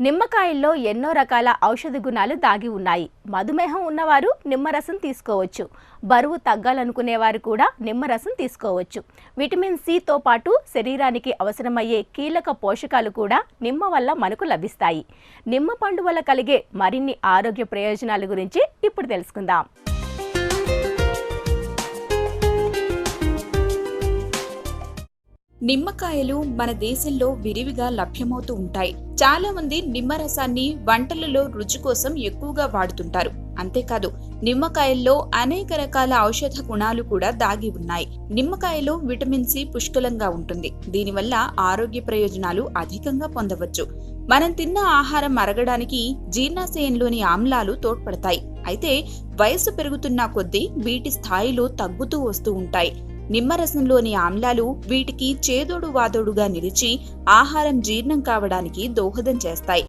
నిమ్మకాయల్లో ఎన్నో రకాల ఔషధ గుణాలు దాగి ఉన్నాయి. మధుమేహం ఉన్నవారు నిమ్మరసం తీసుకోవచ్చు. బరువు తగ్గాలనుకునేవారు కూడా నిమ్మరసం తీసుకోవచ్చు. విటమిన్ సితో పాటు శరీరానికి అవసరమయ్యే కీలక పోషకాలు కూడా నిమ్మ వల్ల మనకు లభిస్తాయి. నిమ్మ పండు వల్ల కలిగే మరిన్ని ఆరోగ్య ప్రయోజనాల గురించి ఇప్పుడు తెలుసుకుందాం. నిమ్మకాయలు మన దేశంలో విరివిగా లభ్యమవుతూ ఉంటాయి. చాలా మంది నిమ్మరసాన్ని వంటలలో రుచి కోసం ఎక్కువగా వాడుతుంటారు. అంతేకాదు నిమ్మకాయల్లో అనేక రకాల ఔషధ గుణాలు కూడా దాగి ఉన్నాయి. నిమ్మకాయలో విటమిన్ సి పుష్కలంగా ఉంటుంది. దీనివల్ల ఆరోగ్య ప్రయోజనాలు అధికంగా పొందవచ్చు. మనం తిన్న ఆహారం అరగడానికి జీర్ణాశయంలోని ఆమ్లాలు తోడ్పడతాయి. అయితే వయసు పెరుగుతున్న కొద్దీ వీటి స్థాయిలు తగ్గుతూ వస్తూ ఉంటాయి. నిమ్మరసంలోని ఆమ్లాలు వీటికి చేదోడు వాదోడుగా నిలిచి ఆహారం జీర్ణం కావడానికి దోహదం చేస్తాయి.